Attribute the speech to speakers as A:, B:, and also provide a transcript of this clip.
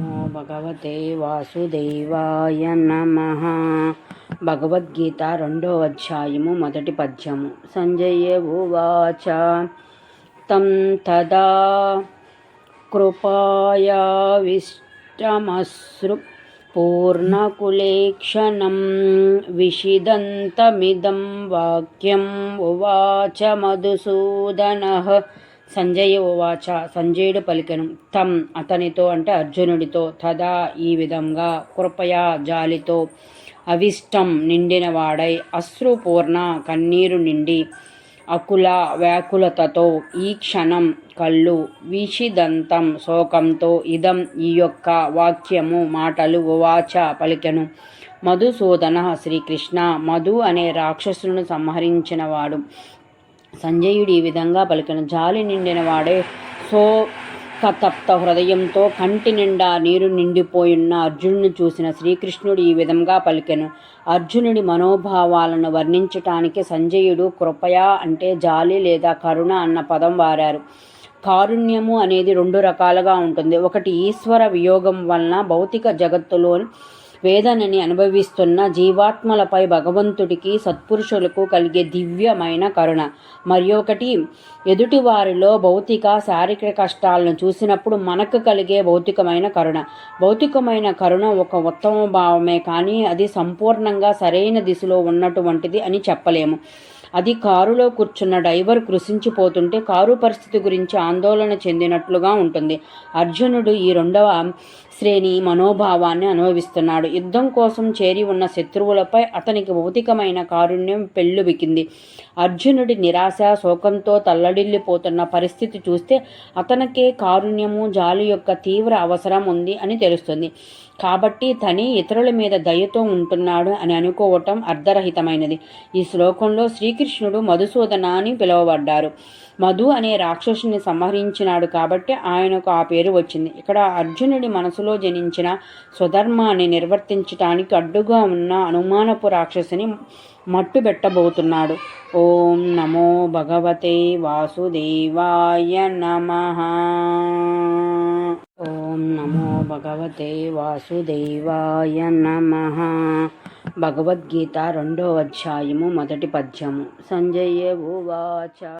A: నమో భగవతే వాసుదేవాయ నమ భగవద్గీత రెండో అధ్యాయము మొదటి పద్యము సంజయ ఉవాచ తం తదా కృపాయావిష్టమశ్రు పూర్ణకులేక్షణం విషిదంతమిదం వాక్యం ఉవాచ మధుసూదన సంజయ ఉవాచ సంజయుడు పలికెను. తం అతనితో అంటే అర్జునుడితో తదా ఈ విధంగా కృపయా జాలితో. అవిష్టం నిండినవాడై అశ్రుపూర్ణ కన్నీరు నిండి అకుల వ్యాకులతతో ఈ క్షణం కళ్ళు విషిదంతం శోకంతో ఇదం ఈ యొక్క వాక్యము మాటలు ఉవాచ పలికెను. మధుసూదన శ్రీకృష్ణ మధు అనే రాక్షసులను సంహరించినవాడు. సంజయుడు ఈ విధంగా పలికిన. జాలి నిండిన వాడే సో కతప్త హృదయంతో కంటి నిండా నీరు నిండిపోయున్న అర్జునుని చూసిన శ్రీకృష్ణుడు ఈ విధంగా పలికెను. అర్జునుడి మనోభావాలను వర్ణించటానికి సంజయుడు కృపయా అంటే జాలి లేదా కరుణ అన్న పదం వారారు. కారుణ్యము అనేది రెండు రకాలుగా ఉంటుంది. ఒకటి ఈశ్వర వియోగం వలన భౌతిక జగత్తులోని వేదనని అనుభవిస్తున్న జీవాత్మలపై భగవంతుడికి సత్పురుషులకు కలిగే దివ్యమైన కరుణ. మరి ఒకటి ఎదుటివారిలో భౌతిక శారీరక కష్టాలను చూసినప్పుడు మనకు కలిగే భౌతికమైన కరుణ. భౌతికమైన కరుణ ఒక ఉత్తమ భావమే కానీ అది సంపూర్ణంగా సరైన దిశలో ఉన్నటువంటిది అని చెప్పలేము. అది కారులో కూర్చున్న డ్రైవర్ కృషించిపోతుంటే కారు పరిస్థితి గురించి ఆందోళన చెందినట్లుగా ఉంటుంది. అర్జునుడు ఈ రెండవ శ్రేణి మనోభావాన్ని అనుభవిస్తున్నాడు. యుద్ధం కోసం చేరి ఉన్న శత్రువులపై అతనికి భౌతికమైన కారుణ్యం పెళ్ళుబికింది. అర్జునుడి నిరాశ శోకంతో తల్లడిల్లిపోతున్న పరిస్థితి చూస్తే అతనికే కారుణ్యము జాలి యొక్క తీవ్ర అవసరం ఉంది అని తెలుస్తుంది. కాబట్టి తని ఇతరుల మీద దయతో ఉంటున్నాడు అని అనుకోవటం అర్ధరహితమైనది ఈ శ్లోకంలో శ్రీకృష్ణుడు మధుసూదన అని పిలువబడ్డారు. మధు అనే రాక్షసుని సంహరించినాడు కాబట్టి ఆయనకు ఆ పేరు వచ్చింది. ఇక్కడ అర్జునుడి మనసులో జనించిన స్వధర్మాన్ని నిర్వర్తించటానికి అడ్డుగా ఉన్న అనుమానపు రాక్షసుని మట్టు పెట్టబోతున్నాడు ఓం నమో భగవతే వాసుదేవాయ నమ. ఓం నమో భగవతే వాసుదేవాయ నమ. భగవద్గీత రెండో అధ్యాయము మొదటి పద్యము. సంజయ ఉవాచ.